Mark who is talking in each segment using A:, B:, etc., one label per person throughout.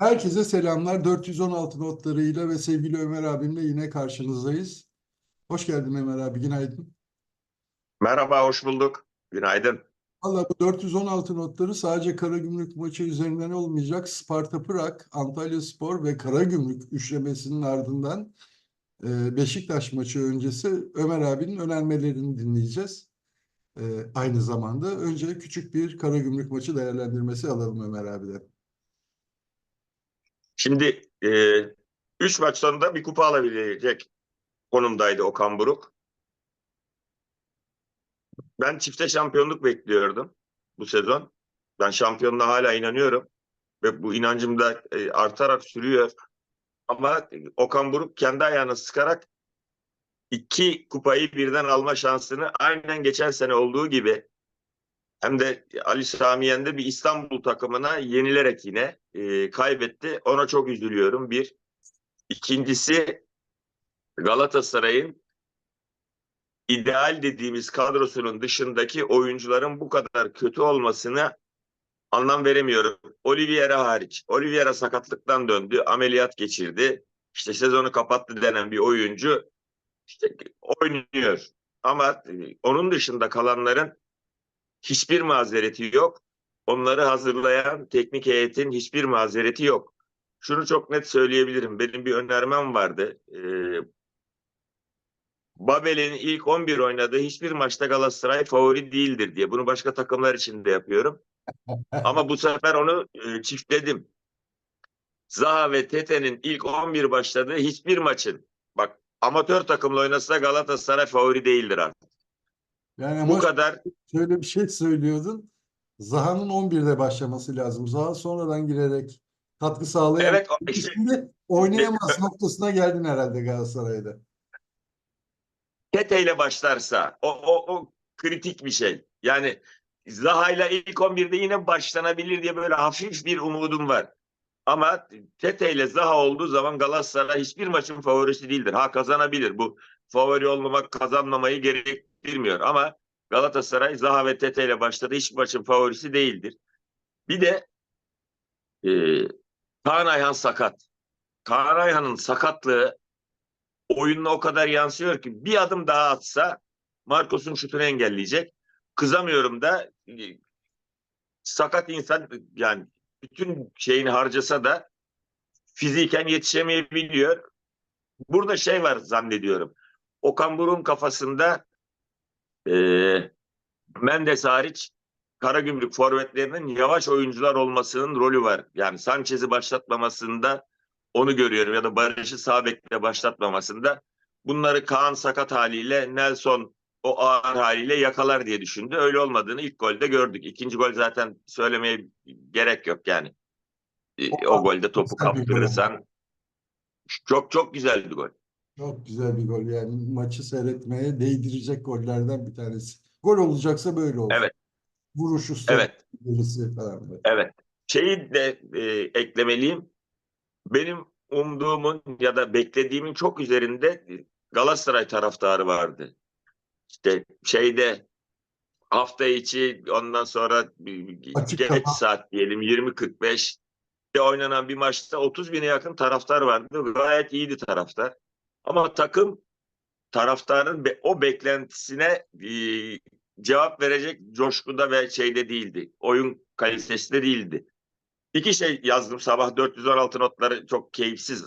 A: Herkese selamlar. 416 notlarıyla ve sevgili Ömer abimle yine karşınızdayız. Hoş geldin Ömer abi, günaydın.
B: Merhaba, hoş bulduk. Günaydın.
A: Valla bu 416 notları sadece Karagümrük maçı üzerinden olmayacak. Sparta Prag, Antalya Spor ve Karagümrük üçlemesinin ardından e, Beşiktaş maçı öncesi Ömer abinin önermelerini dinleyeceğiz. E, aynı zamanda önce küçük bir Karagümrük maçı değerlendirmesi alalım Ömer abiden.
B: Şimdi e, üç maç sonunda bir kupa alabilecek konumdaydı Okan Buruk. Ben çifte şampiyonluk bekliyordum bu sezon. Ben şampiyonluğa hala inanıyorum. Ve bu inancım da e, artarak sürüyor. Ama Okan Buruk kendi ayağını sıkarak iki kupayı birden alma şansını aynen geçen sene olduğu gibi hem de Ali Sami Yen'de bir İstanbul takımına yenilerek yine e, kaybetti. Ona çok üzülüyorum bir. İkincisi Galatasaray'ın ideal dediğimiz kadrosunun dışındaki oyuncuların bu kadar kötü olmasına anlam veremiyorum. Oliveira hariç. Oliveira sakatlıktan döndü, ameliyat geçirdi. İşte sezonu kapattı denen bir oyuncu işte oynuyor. Ama e, onun dışında kalanların hiçbir mazereti yok. Onları hazırlayan teknik heyetin hiçbir mazereti yok. Şunu çok net söyleyebilirim. Benim bir önermem vardı. Ee, Babel'in ilk 11 oynadığı hiçbir maçta Galatasaray favori değildir diye. Bunu başka takımlar için de yapıyorum. Ama bu sefer onu e, çiftledim. Zaha ve Tete'nin ilk 11 başladığı hiçbir maçın bak amatör takımla oynasa Galatasaray favori değildir artık.
A: Yani
B: Bu
A: ama
B: kadar
A: şöyle bir şey söylüyordun. Zaha'nın 11'de başlaması lazım. Zaha sonradan girerek katkı sağlayan
B: evet o-
A: şimdi oynayamaz noktasına geldin herhalde Galatasaray'da.
B: Tete ile başlarsa o, o, o kritik bir şey. Yani Zaha ile ilk 11'de yine başlanabilir diye böyle hafif bir umudum var. Ama Tete ile Zaha olduğu zaman Galatasaray hiçbir maçın favorisi değildir. Ha kazanabilir. Bu favori olmamak kazanmamayı gerektirmiyor. Ama Galatasaray Zaha ve Tete ile başladı. Hiçbir maçın favorisi değildir. Bir de e, Kaan Ayhan sakat. Kaan Ayhan'ın sakatlığı oyununa o kadar yansıyor ki bir adım daha atsa Marcos'un şutunu engelleyecek. Kızamıyorum da e, sakat insan yani bütün şeyini harcasa da fiziken yetişemeyebiliyor. Burada şey var zannediyorum. Okan Buruk'un kafasında e, Mendes hariç Karagümrük forvetlerinin yavaş oyuncular olmasının rolü var. Yani Sanchez'i başlatmamasında onu görüyorum ya da Barış'ı sağ bekle başlatmamasında. Bunları Kaan sakat haliyle Nelson o ağır haliyle yakalar diye düşündü. Öyle olmadığını ilk golde gördük. İkinci gol zaten söylemeye gerek yok yani. E,
A: O-
B: O golde topu kaptırırsan çok çok güzel bir gol.
A: Çok güzel bir gol yani maçı seyretmeye değdirecek gollerden bir tanesi. Gol olacaksa böyle olsun.
B: Evet.
A: Vuruşu,
B: Evet.
A: gerisi falan.
B: Evet. Şeyi de e, eklemeliyim. Benim umduğumun ya da beklediğimin çok üzerinde Galatasaray taraftarı vardı. İşte şeyde hafta içi ondan sonra
A: Açık
B: geç
A: kafa.
B: saat diyelim 20.45 de oynanan bir maçta 30 bine yakın taraftar vardı. Gayet iyiydi taraftar. Ama takım taraftarın be- o beklentisine e, cevap verecek coşkuda ve şeyde değildi. Oyun kalitesinde değildi. İki şey yazdım sabah 416 notları çok keyifsiz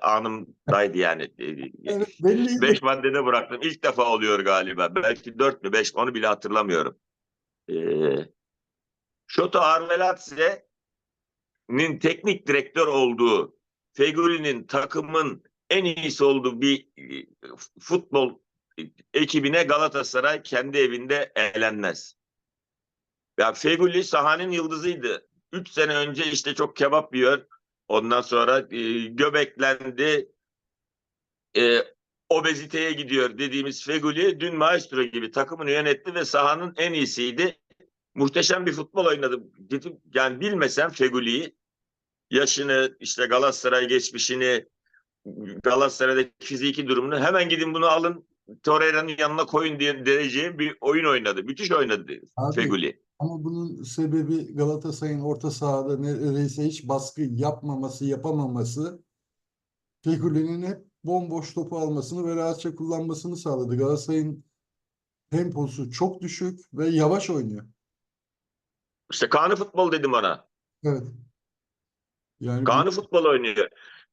B: anımdaydı yani. E,
A: Evet, belli.
B: Beş maddede bıraktım. İlk defa oluyor galiba. Belki dört mü beş onu bile hatırlamıyorum. Ee, Şoto Arveladze'nin teknik direktör olduğu, Fegüli'nin takımın en iyisi olduğu bir e, futbol ekibine Galatasaray kendi evinde eğlenmez. Ya Fegüli sahanın yıldızıydı. Üç sene önce işte çok kebap yiyor. Ondan sonra e, göbeklendi. E, obeziteye gidiyor dediğimiz Feguli dün maestro gibi takımını yönetti ve sahanın en iyisiydi. Muhteşem bir futbol oynadı. Yani bilmesem Feguli'yi yaşını işte Galatasaray geçmişini Galatasaray'daki fiziki durumunu hemen gidin bunu alın Torreira'nın yanına koyun diye dereceği bir oyun oynadı. Müthiş oynadı
A: Abi,
B: Feguli.
A: Ama bunun sebebi Galatasaray'ın orta sahada neredeyse hiç baskı yapmaması, yapamaması, Fegüli'nin hep bomboş topu almasını ve rahatça kullanmasını sağladı. Galatasaray'ın temposu çok düşük ve yavaş oynuyor.
B: İşte kanı futbol dedim ona.
A: Evet. Yani bu-
B: Kanı futbol oynuyor.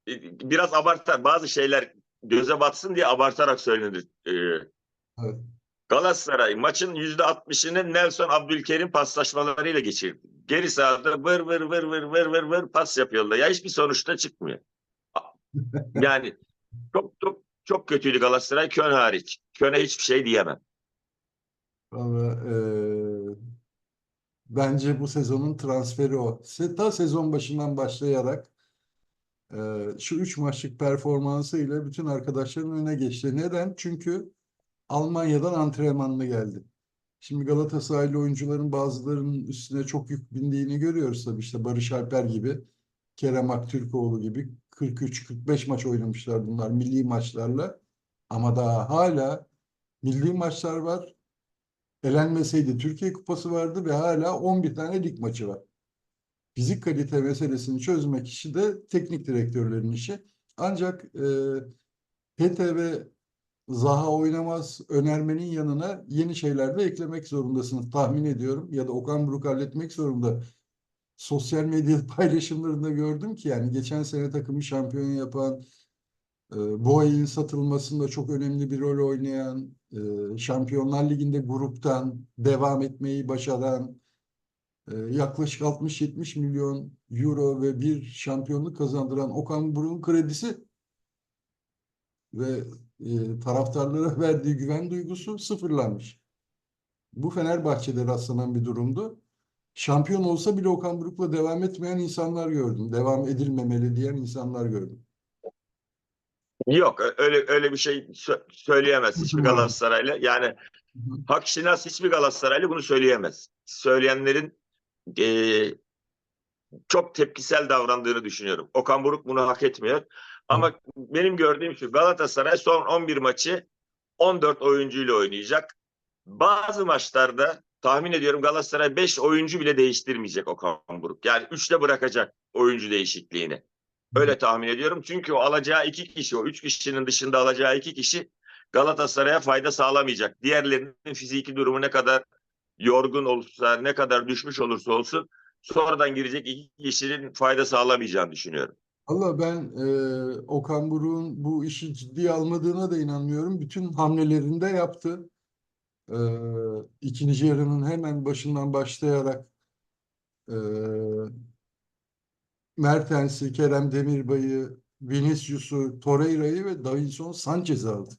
B: E, Biraz abartar. Bazı şeyler göze batsın diye abartarak söylenir. Ee,
A: Evet.
B: Galatasaray maçın yüzde altmışını Nelson Abdülkerim paslaşmalarıyla geçirdi. Geri sahada vır vır vır vır vır vır vır pas yapıyorlar. Ya hiçbir sonuçta çıkmıyor. Yani çok çok çok kötüydü Galatasaray Kön hariç. Kön'e hiçbir şey diyemem.
A: Vallahi, eee, bence bu sezonun transferi o. Ta sezon başından başlayarak eee, şu üç maçlık performansıyla bütün arkadaşların önüne geçti. Neden? Çünkü Almanya'dan antrenmanlı geldi. Şimdi Galatasaraylı oyuncuların bazılarının üstüne çok yük bindiğini görüyoruz tabii işte Barış Alper gibi, Kerem Aktürkoğlu gibi 43-45 maç oynamışlar bunlar milli maçlarla. Ama daha hala milli maçlar var. Elenmeseydi Türkiye Kupası vardı ve hala 11 tane lig maçı var. Fizik kalite meselesini çözmek işi de teknik direktörlerin işi. Ancak e, ve Zaha oynamaz önermenin yanına yeni şeyler de eklemek zorundasınız tahmin ediyorum. Ya da Okan Buruk halletmek zorunda. Sosyal medya paylaşımlarında gördüm ki yani geçen sene takımı şampiyon yapan, e, bu ayın satılmasında çok önemli bir rol oynayan, e, Şampiyonlar Ligi'nde gruptan devam etmeyi başaran, yaklaşık 60-70 milyon euro ve bir şampiyonluk kazandıran Okan Buruk'un kredisi ve e, taraftarlara verdiği güven duygusu sıfırlanmış. Bu Fenerbahçe'de rastlanan bir durumdu. Şampiyon olsa bile Okan Buruk'la devam etmeyen insanlar gördüm. Devam edilmemeli diyen insanlar gördüm.
B: Yok öyle öyle bir şey sö- söyleyemez hiçbir. Galatasaraylı. Yani
A: hı.
B: Hakşinas hiçbir Galatasaraylı bunu söyleyemez. Söyleyenlerin eee, çok tepkisel davrandığını düşünüyorum. Okan Buruk bunu hak etmiyor. Ama benim gördüğüm şu Galatasaray son 11 maçı 14 oyuncuyla oynayacak. Bazı maçlarda tahmin ediyorum Galatasaray 5 oyuncu bile değiştirmeyecek Okan Buruk. Yani 3'te bırakacak oyuncu değişikliğini. Öyle tahmin ediyorum. Çünkü o alacağı iki kişi, o üç kişinin dışında alacağı iki kişi Galatasaray'a fayda sağlamayacak. Diğerlerinin fiziki durumu ne kadar yorgun olursa, ne kadar düşmüş olursa olsun sonradan girecek iki kişinin fayda sağlamayacağını düşünüyorum.
A: Valla ben e, Okan Buruk'un bu işi ciddiye almadığına da inanmıyorum. Bütün hamlelerini de yaptı. E, ikinci yarının hemen başından başlayarak e, Mertens'i, Kerem Demirbay'ı, Vinicius'u, Torreira'yı ve Davinson Sanchez'i aldı.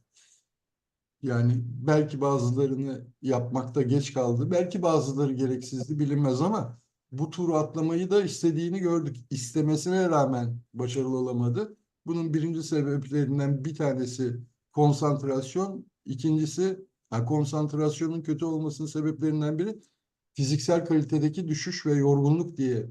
A: Yani belki bazılarını yapmakta geç kaldı. Belki bazıları gereksizdi bilinmez ama bu turu atlamayı da istediğini gördük. İstemesine rağmen başarılı olamadı. Bunun birinci sebeplerinden bir tanesi konsantrasyon. İkincisi ha, konsantrasyonun kötü olmasının sebeplerinden biri fiziksel kalitedeki düşüş ve yorgunluk diye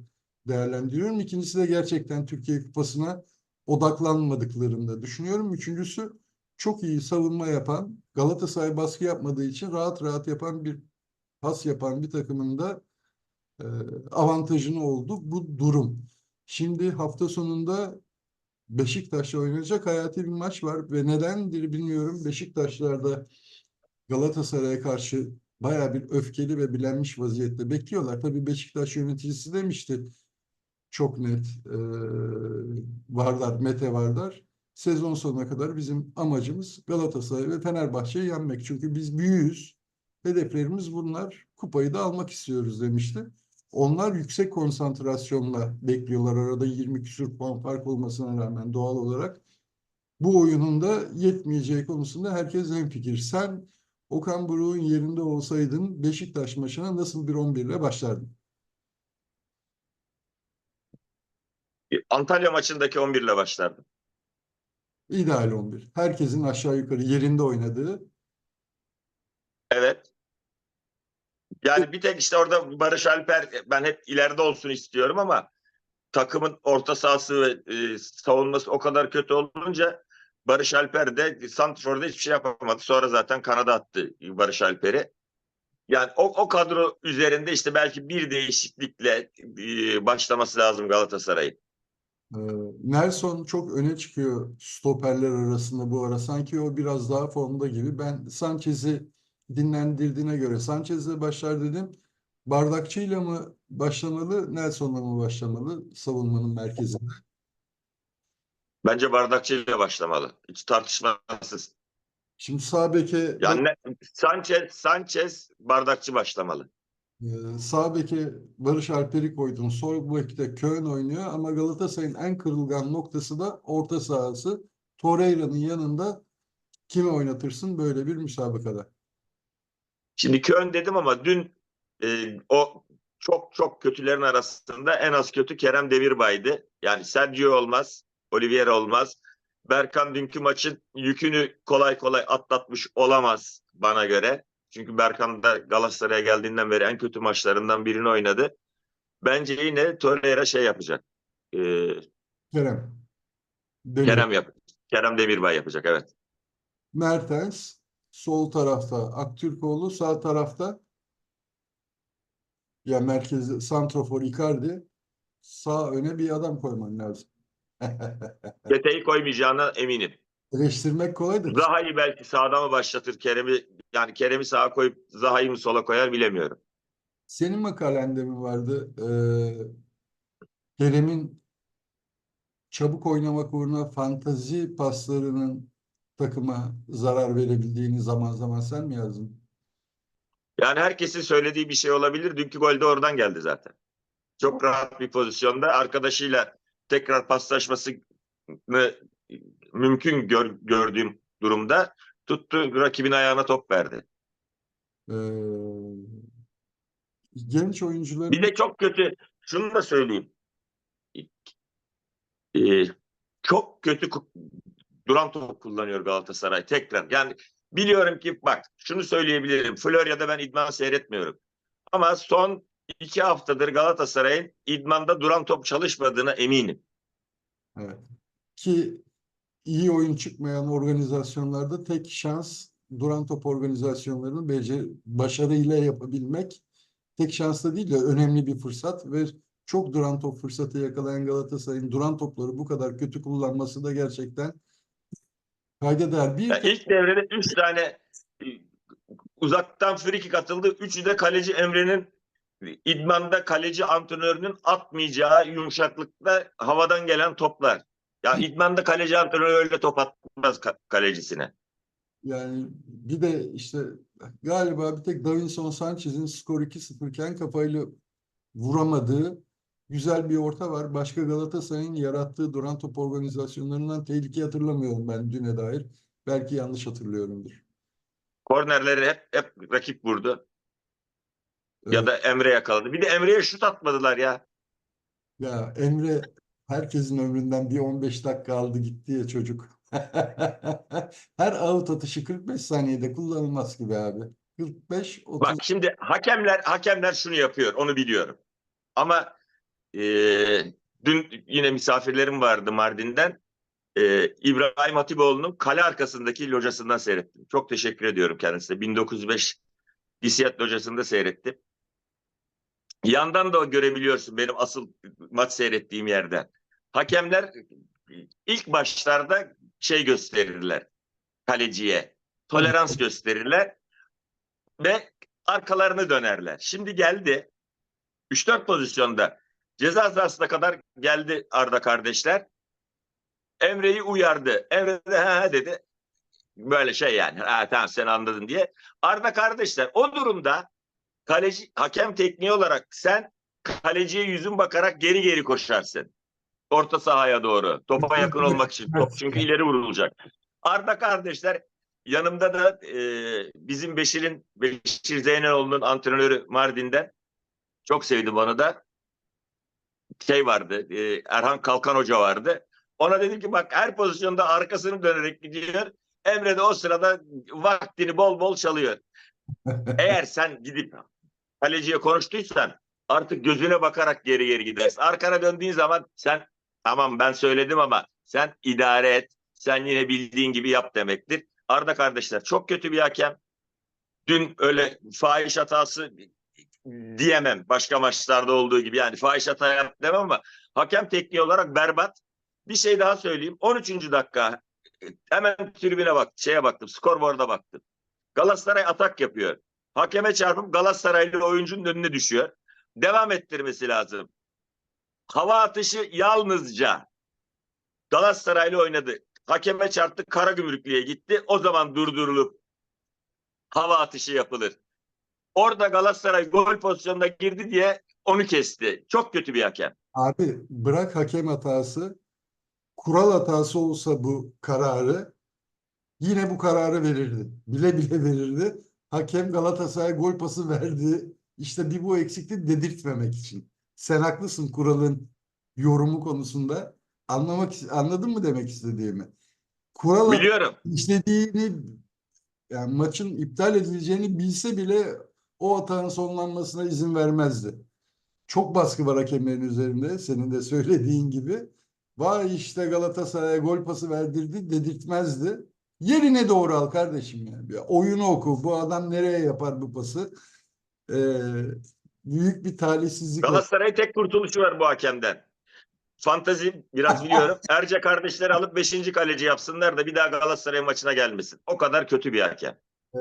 A: değerlendiriyorum. İkincisi de gerçekten Türkiye Kupası'na odaklanmadıklarını düşünüyorum. Üçüncüsü çok iyi savunma yapan, Galatasaray baskı yapmadığı için rahat rahat yapan bir pas yapan bir takımın da e, avantajını oldu bu durum. Şimdi hafta sonunda Beşiktaş'la oynayacak hayati bir maç var ve nedendir bilmiyorum. Beşiktaşlar Galatasaray'a karşı bayağı bir öfkeli ve bilenmiş vaziyette bekliyorlar. Tabii Beşiktaş yöneticisi demişti çok net e, Vardar, Mete Vardar sezon sonuna kadar bizim amacımız Galatasaray ve Fenerbahçe'yi yenmek. Çünkü biz büyüğüz. Hedeflerimiz bunlar. Kupayı da almak istiyoruz demişti. Onlar yüksek konsantrasyonla bekliyorlar. Arada 20 küsur puan fark olmasına rağmen doğal olarak bu oyunun da yetmeyeceği konusunda herkes hemfikir. Sen Okan Buruk'un yerinde olsaydın Beşiktaş maçına nasıl bir 11 ile başlardın?
B: Antalya maçındaki 11 ile başlardım.
A: İdeal 11. Herkesin aşağı yukarı yerinde oynadığı.
B: Evet. Yani bir tek işte orada Barış Alper ben hep ileride olsun istiyorum ama takımın orta sahası ve e, savunması o kadar kötü olunca Barış Alper de Santrfor'da hiçbir şey yapamadı. Sonra zaten kanada attı Barış Alper'i. Yani o, o kadro üzerinde işte belki bir değişiklikle e, başlaması lazım Galatasaray'ın.
A: Ee, Nelson çok öne çıkıyor stoperler arasında bu ara. Sanki o biraz daha formda gibi. Ben Sanchez'i dinlendirdiğine göre Sanchez'le başlar dedim. Bardakçı'yla mı başlamalı, Nelson'la mı başlamalı savunmanın merkezinde?
B: Bence bardakçıyla başlamalı. Hiç tartışmasız.
A: Şimdi sağ beke
B: Yani Sanchez, Sanchez bardakçı başlamalı.
A: Ee, Sağ beke Barış Alper'i koydun. Sol bekte Köln oynuyor ama Galatasaray'ın en kırılgan noktası da orta sahası. Torreira'nın yanında kimi oynatırsın böyle bir müsabakada?
B: Şimdi Köln dedim ama dün e, o çok çok kötülerin arasında en az kötü Kerem Demirbay'dı. Yani Sergio olmaz, Oliveira olmaz. Berkan dünkü maçın yükünü kolay kolay atlatmış olamaz bana göre. Çünkü Berkan da Galatasaray'a geldiğinden beri en kötü maçlarından birini oynadı. Bence yine Torreira şey yapacak. E,
A: Kerem. Demir.
B: Kerem yap Kerem Demirbay yapacak evet.
A: Mertens sol tarafta Aktürkoğlu sağ tarafta ya merkezde Santrofor Icardi sağ öne bir adam koyman lazım.
B: Tete'yi koymayacağına eminim.
A: Eleştirmek kolay da
B: Zaha'yı belki sağda mı başlatır Kerem'i yani Kerem'i sağa koyup Zaha'yı mı sola koyar bilemiyorum.
A: senin makalende mi vardı? Ee, Kerem'in çabuk oynamak uğruna fantazi paslarının takıma zarar verebildiğini zaman zaman sen mi yazdın?
B: Yani herkesin söylediği bir şey olabilir. Dünkü gol de oradan geldi zaten. Çok rahat bir pozisyonda arkadaşıyla tekrar paslaşmasını mümkün gör- gördüğüm durumda tuttu rakibin ayağına top verdi.
A: Ee, genç oyuncuların
B: Bir de çok kötü şunu da söyleyeyim. Ee, çok kötü duran top kullanıyor Galatasaray tekrar. Yani biliyorum ki bak şunu söyleyebilirim. Florya'da ben idman seyretmiyorum. Ama son iki haftadır Galatasaray'ın idmanda duran top çalışmadığına eminim.
A: Evet. Ki iyi oyun çıkmayan organizasyonlarda tek şans duran top organizasyonlarını becer başarıyla yapabilmek tek şans da değil de önemli bir fırsat ve çok duran top fırsatı yakalayan Galatasaray'ın duran topları bu kadar kötü kullanması da gerçekten kayda değer. Bir
B: Yani
A: tek-
B: ilk devrede üç tane e, uzaktan frikik atıldı. Üçü de kaleci Emre'nin idmanda kaleci antrenörünün atmayacağı yumuşaklıkta havadan gelen toplar. Ya idmanda kaleci antrenörü öyle top atmaz ka- kalecisine.
A: Yani bir de işte galiba bir tek Davinson Sanchez'in skor 2-0 iken kafayla vuramadığı güzel bir orta var. Başka Galatasaray'ın yarattığı duran top organizasyonlarından tehlike hatırlamıyorum ben düne dair. Belki yanlış hatırlıyorumdur.
B: Kornerleri hep hep rakip vurdu. Ya
A: Evet.
B: da Emre yakaladı. Bir de Emre'ye şut atmadılar ya.
A: Ya Emre herkesin ömründen bir 15 dakika aldı gitti ya çocuk. Her out atışı 45 saniyede kullanılmaz gibi abi. 45 30
B: Bak şimdi hakemler hakemler şunu yapıyor onu biliyorum. Ama eee, dün yine misafirlerim vardı Mardin'den. Eee, İbrahim Hatipoğlu'nun kale arkasındaki locasından seyrettim. Çok teşekkür ediyorum kendisine. 1905 Lisiyat locasında seyrettim. Yandan da görebiliyorsun benim asıl maç seyrettiğim yerden. Hakemler ilk başlarda şey gösterirler kaleciye. Tolerans gösterirler ve arkalarını dönerler. Şimdi geldi 3-4 pozisyonda ceza sahasına kadar geldi Arda kardeşler. Emre'yi uyardı. Emre de ha dedi. Böyle şey yani. Ha, tamam sen anladın diye. Arda kardeşler o durumda kaleci hakem tekniği olarak sen kaleciye yüzün bakarak geri geri koşarsın. Orta sahaya doğru. Topa yakın olmak için. Top çünkü ileri vurulacak. Arda kardeşler yanımda da e, bizim Beşir'in Beşir Zeynaloğlu'nun antrenörü Mardin'den çok sevdim onu da. Şey vardı. e, Erhan Kalkan Hoca vardı. Ona dedim ki bak her pozisyonda arkasını dönerek gidiyor. Emre de o sırada vaktini bol bol çalıyor. Eğer sen gidip kaleciye konuştuysan artık gözüne bakarak geri geri gidersin. Arkana döndüğün zaman sen tamam ben söyledim ama sen idare et. Sen yine bildiğin gibi yap demektir. Arda kardeşler çok kötü bir hakem. dün öyle fahiş hatası diyemem. Başka maçlarda olduğu gibi yani fahiş hata yaptı demem ama hakem tekniği olarak berbat. Bir şey daha söyleyeyim. 13. dakika hemen tribüne bak, şeye baktım, skorboarda baktım. Galatasaray atak yapıyor. Hakeme çarpıp Galatasaraylı oyuncunun önüne düşüyor. Devam ettirmesi lazım. Hava atışı yalnızca Galatasaraylı oynadı. Hakeme çarptı, Karagümrüklü'ye gitti. O zaman durdurulup hava atışı yapılır. Orada Galatasaray gol pozisyonuna girdi diye onu kesti. Çok kötü bir hakem.
A: Abi bırak hakem hatası, kural hatası olsa bu kararı yine bu kararı verirdi. Bile bile verirdi. Hakem Galatasaray gol pası verdi. İşte bir bu eksikti dedirtmemek için. Sen haklısın kuralın yorumu konusunda. Anlamak anladın mı demek istediğimi? Kural
B: Biliyorum.
A: işlediğini yani maçın iptal edileceğini bilse bile o hatanın sonlanmasına izin vermezdi. Çok baskı var hakemlerin üzerinde senin de söylediğin gibi. Vay işte Galatasaray'a gol pası verdirdi dedirtmezdi. Yerine doğru al kardeşim yani. Bir oyunu oku. Bu adam nereye yapar bu pası? Ee, büyük bir talihsizlik.
B: Galatasaray tek kurtuluşu var bu hakemden. Fantazi biraz biliyorum. Erce kardeşleri alıp 5. kaleci yapsınlar da bir daha Galatasaray maçına gelmesin. O kadar kötü bir hakem.
A: Ee,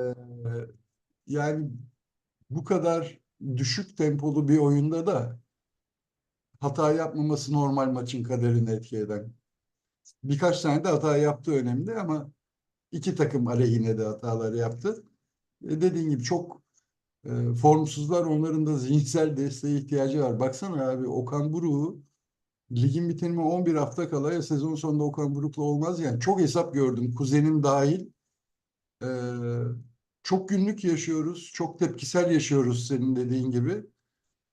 A: yani bu kadar düşük tempolu bir oyunda da hata yapmaması normal maçın kaderini etki eden. Birkaç tane de hata yaptığı önemli ama iki takım aleyhine de hatalar yaptı. E dediğin gibi çok e, formsuzlar onların da zihinsel desteğe ihtiyacı var. Baksana abi Okan Buruk'u ligin bitimine 11 hafta kala ya sezon sonunda Okan Buruk'la olmaz yani. Çok hesap gördüm kuzenim dahil. Ee, çok günlük yaşıyoruz, çok tepkisel yaşıyoruz senin dediğin gibi.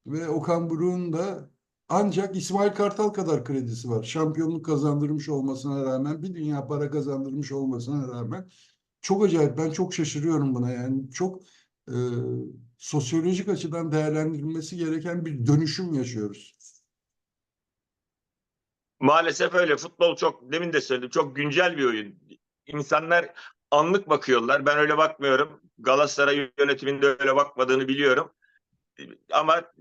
A: Ve Okan Buruk'un da ancak İsmail Kartal kadar kredisi var. Şampiyonluk kazandırmış olmasına rağmen, bir dünya para kazandırmış olmasına rağmen çok acayip. Ben çok şaşırıyorum buna yani. Çok e, sosyolojik açıdan değerlendirilmesi gereken bir dönüşüm yaşıyoruz.
B: Maalesef öyle. Futbol çok demin de söyledim. Çok güncel bir oyun. İnsanlar anlık bakıyorlar. Ben öyle bakmıyorum. Galatasaray yönetiminde öyle bakmadığını biliyorum. Ama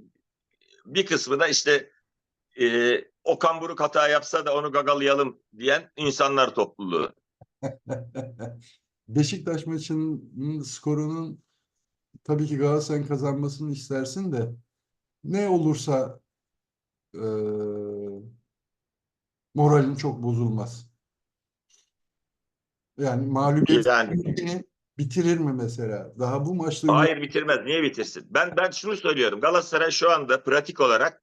B: bir kısmı da işte e, Okan Buruk hata yapsa da onu gagalayalım diyen insanlar topluluğu.
A: Beşiktaş maçının skorunun tabii ki Galatasaray'ın kazanmasını istersin de ne olursa e, moralin çok bozulmaz. Yani mağlubiyet
B: Yani
A: bitirir mi mesela? Daha bu maçta
B: hayır bitirmez. Niye bitirsin? Ben ben şunu söylüyorum. Galatasaray şu anda pratik olarak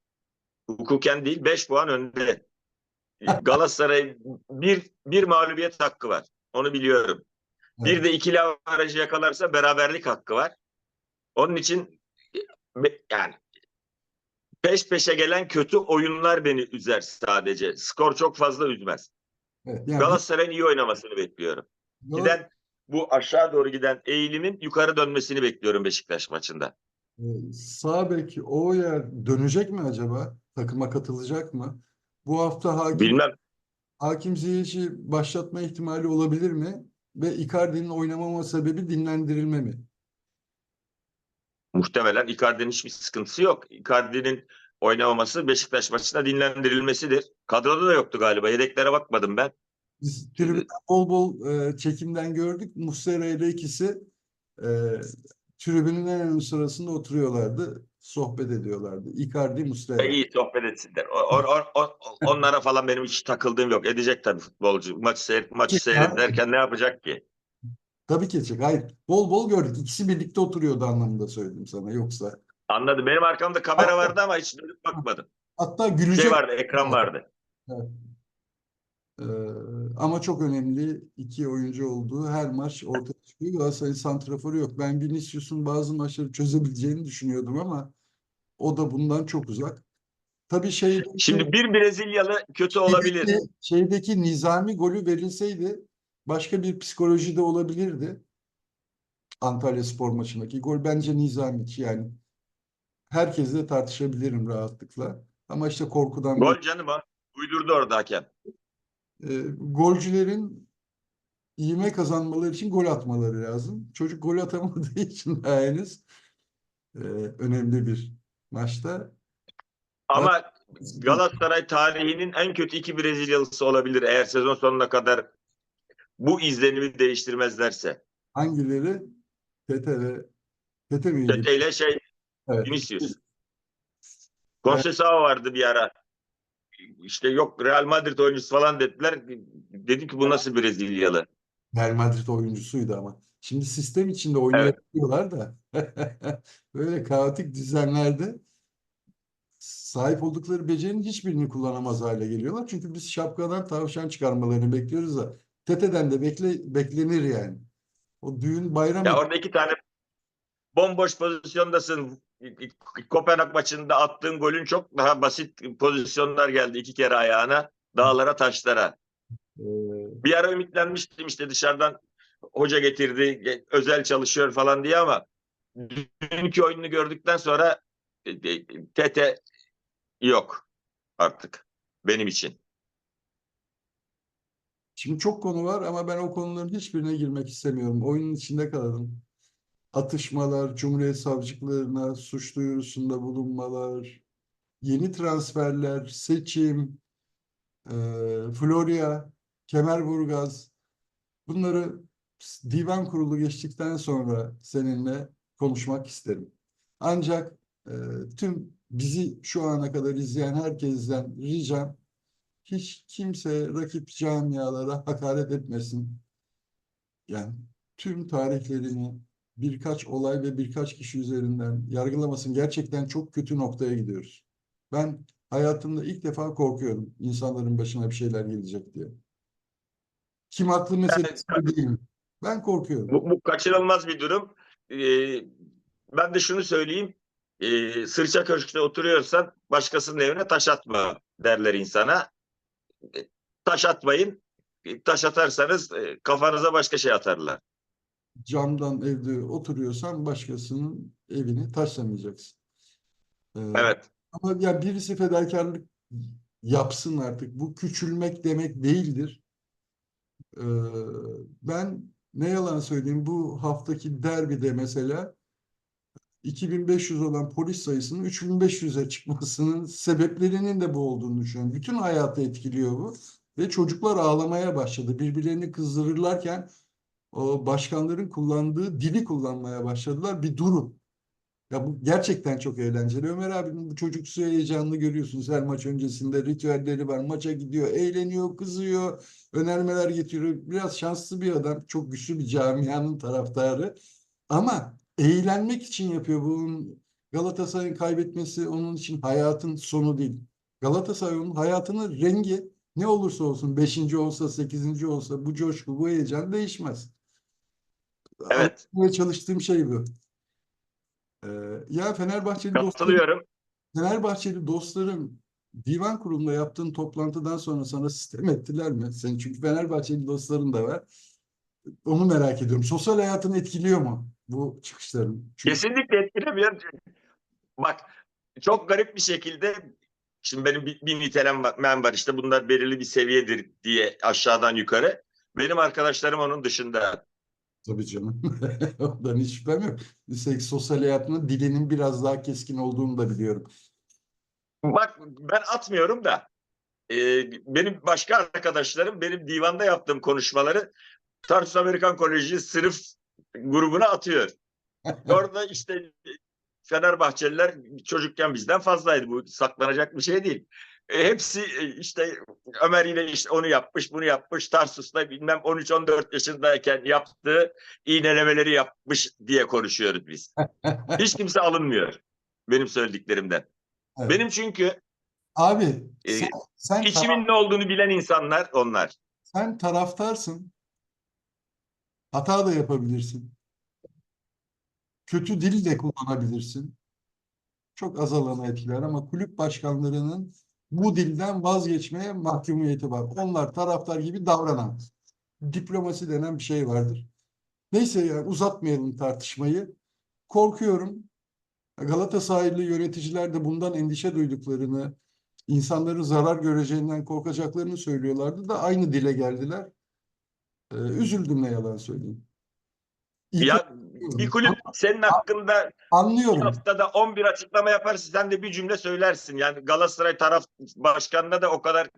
B: hukuken değil 5 puan önde. Galatasaray bir bir mağlubiyet hakkı var. Onu biliyorum. Bir de ikili avarajı yakalarsa beraberlik hakkı var. Onun için yani peş peşe gelen kötü oyunlar beni üzer sadece. Skor çok fazla üzmez.
A: Evet, yani
B: Galatasaray'ın iyi oynamasını bekliyorum.
A: Gal-
B: Giden bu aşağı doğru giden eğilimin yukarı dönmesini bekliyorum Beşiktaş maçında.
A: e, sağ bek o yer dönecek mi acaba? Takıma katılacak mı? Bu hafta hakim
B: Bilmem.
A: Hakim Ziyech'i başlatma ihtimali olabilir mi? Ve Icardi'nin oynamama sebebi dinlendirilme mi?
B: Muhtemelen Icardi'nin hiçbir sıkıntısı yok. Icardi'nin oynamaması Beşiktaş maçında dinlendirilmesidir. Kadroda da yoktu galiba. Yedeklere bakmadım ben.
A: Biz tribünden bol bol e, çekimden gördük. Muslera ile ikisi e, tribünün en ön sırasında oturuyorlardı. Sohbet ediyorlardı. Icardi, Muslera.
B: E, iyi sohbet etsinler. O, o- o- onlara falan benim hiç takıldığım yok. Edecek tabii futbolcu. Maçı, seyret, maçı seyrederken ne yapacak ki?
A: Tabii ki edecek. Hayır. Bol bol gördük. İkisi birlikte oturuyordu anlamında söyledim sana. Yoksa.
B: Anladım. Benim arkamda kamera vardı ama hiç dönüp bakmadım.
A: Hatta gülecek.
B: Şey vardı, ekran vardı.
A: Ee, ama çok önemli iki oyuncu olduğu her maç ortaya çıkıyor. Galatasaray'ın santraforu yok. Ben Vinicius'un bazı maçları çözebileceğini düşünüyordum ama o da bundan çok uzak. Tabii şey
B: Şimdi bir Brezilyalı kötü olabilir.
A: şeydeki, şeydeki nizami golü verilseydi başka bir psikoloji de olabilirdi. Antalya Spor maçındaki gol bence nizami yani herkesle tartışabilirim rahatlıkla. Ama işte korkudan
B: Gol canım o. Uydurdu orada hakem.
A: e, golcülerin ivme kazanmaları için gol atmaları lazım. Çocuk gol atamadığı için daha henüz e, önemli bir maçta.
B: Ama Galatasaray tarihinin en kötü iki Brezilyalısı olabilir eğer sezon sonuna kadar bu izlenimi değiştirmezlerse.
A: Hangileri? Tete ve miydi?
B: Tete ile şey
A: Evet.
B: Vinicius. Conceição vardı bir ara. İşte yok Real Madrid oyuncusu falan dediler. Dedim ki bu nasıl Brezilyalı?
A: Real Madrid oyuncusuydu ama. Şimdi sistem içinde oynayabiliyorlar da böyle kaotik düzenlerde sahip oldukları becerinin hiçbirini kullanamaz hale geliyorlar. Çünkü biz şapkadan tavşan çıkarmalarını bekliyoruz da Tete'den de bekle, beklenir yani. O düğün bayram
B: Ya orada iki tane bomboş pozisyondasın. Kopenhag maçında attığın golün çok daha basit pozisyonlar geldi iki kere ayağına. Dağlara taşlara.
A: Ee,
B: Bir ara ümitlenmiştim işte dışarıdan hoca getirdi, özel çalışıyor falan diye ama dünkü oyununu gördükten sonra e, e, Tete yok artık benim için.
A: Şimdi çok konu var ama ben o konuların hiçbirine girmek istemiyorum. Oyunun içinde kalalım. Atışmalar, Cumhuriyet Savcılıklarına suç duyurusunda bulunmalar, yeni transferler, seçim, e, Florya, Kemerburgaz bunları divan kurulu geçtikten sonra seninle konuşmak isterim. Ancak e, tüm bizi şu ana kadar izleyen herkesten ricam hiç kimse rakip camialara hakaret etmesin. Yani tüm tarihlerini birkaç olay ve birkaç kişi üzerinden yargılamasın. Gerçekten çok kötü noktaya gidiyoruz. Ben hayatımda ilk defa korkuyorum insanların başına bir şeyler gelecek diye. Kim haklı meselesi de değil. Ben korkuyorum.
B: Bu, bu kaçınılmaz bir durum. Ee, ben de şunu söyleyeyim. Ee, sırça köşkte oturuyorsan başkasının evine taş atma derler insana. Taş atmayın. Taş atarsanız e, kafanıza başka şey atarlar.
A: Camdan evde oturuyorsan başkasının evini taşlamayacaksın. Ee,
B: Evet.
A: Ama ya birisi fedakarlık yapsın artık. Bu küçülmek demek değildir. Ee, ben ne yalan söyleyeyim bu haftaki derbide mesela 2500 olan polis sayısının 3500'e çıkmasının sebeplerinin de bu olduğunu düşünüyorum. Bütün hayatı etkiliyor bu. Ve çocuklar ağlamaya başladı. Birbirlerini kızdırırlarken o başkanların kullandığı dili kullanmaya başladılar. Bir durun. Ya bu gerçekten çok eğlenceli. Ömer abinin bu çocuksu heyecanını görüyorsunuz her maç öncesinde. Ritüelleri var. Maça gidiyor, eğleniyor, kızıyor, önermeler getiriyor. Biraz şanslı bir adam. Çok güçlü bir camianın taraftarı. Ama eğlenmek için yapıyor. Bunun Galatasaray'ın kaybetmesi onun için hayatın sonu değil. Galatasaray'ın hayatının rengi ne olursa olsun, beşinci olsa, sekizinci olsa bu coşku, bu heyecan değişmez.
B: Evet.
A: Anlatmaya çalıştığım şey bu. Ee, ya Fenerbahçeli dostlarım. Fenerbahçeli dostlarım divan kurulunda yaptığın toplantıdan sonra sana sistem ettiler mi? Senin çünkü Fenerbahçeli dostların da var. Onu merak ediyorum. Sosyal hayatını etkiliyor mu bu çıkışların? Çünkü
B: Kesinlikle etkilemiyor. Bak çok garip bir şekilde şimdi benim bir, bir nitelemem var işte bunlar belirli bir seviyedir diye aşağıdan yukarı. Benim arkadaşlarım onun dışında.
A: tabii canım. Ondan hiç şüphem yok. Üstelik sosyal hayatının dilinin biraz daha keskin olduğunu da biliyorum.
B: Bak ben atmıyorum da e, benim başka arkadaşlarım benim divanda yaptığım konuşmaları Tarsus Amerikan Koleji sınıf grubuna atıyor. Orada işte Fenerbahçeliler çocukken bizden fazlaydı. Bu saklanacak bir şey değil. E, hepsi e, işte Ömer yine işte onu yapmış, bunu yapmış. Tarsus'ta bilmem 13-14 yaşındayken yaptığı iğnelemeleri yapmış diye konuşuyoruz biz. Hiç kimse alınmıyor benim söylediklerimden.
A: Evet.
B: Benim çünkü
A: Abi
B: e,
A: sen, sen, taraf-
B: içimin ne olduğunu bilen insanlar onlar.
A: sen taraftarsın. Hata da yapabilirsin. Kötü dil de kullanabilirsin. Çok az alanı etkiler ama kulüp başkanlarının bu dilden vazgeçmeye mahkumiyeti var. Onlar taraftar gibi davranamaz. Diplomasi denen bir şey vardır. Neyse ya uzatmayalım tartışmayı. Korkuyorum. Galatasaraylı yöneticiler de bundan endişe duyduklarını, insanların zarar göreceğinden korkacaklarını söylüyorlardı da aynı dile geldiler. Ee, üzüldüm ne yalan söyleyeyim. İyi
B: Ya
A: konuşuyorum.
B: bir kulüp senin hakkında bir
A: Anlıyorum.
B: haftada 11 açıklama yaparsa sen de bir cümle söylersin. Yani Galatasaray taraf başkanına da o kadar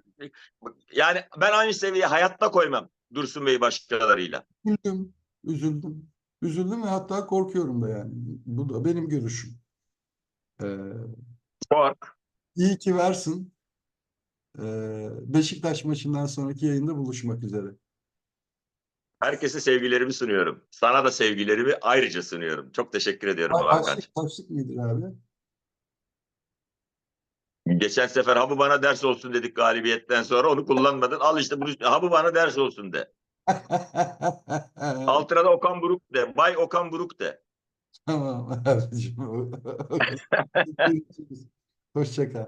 B: yani ben aynı seviyeye hayatta koymam Dursun Bey başkalarıyla.
A: Üzüldüm. Üzüldüm. Üzüldüm ve hatta korkuyorum da yani. Bu da benim görüşüm. Ee,
B: Kork.
A: iyi ki varsın. Ee, Beşiktaş maçından sonraki yayında buluşmak üzere.
B: Herkese sevgilerimi sunuyorum. Sana da sevgilerimi ayrıca sunuyorum. Çok teşekkür ediyorum Hakan.
A: Başlık nedir abi?
B: Geçen sefer ha bu bana ders olsun dedik galibiyetten sonra onu kullanmadın. Al işte bunu ha bu bana ders olsun de. Altına da Okan Buruk de. Bay Okan Buruk de.
A: Tamam abicim. Hoşça kal.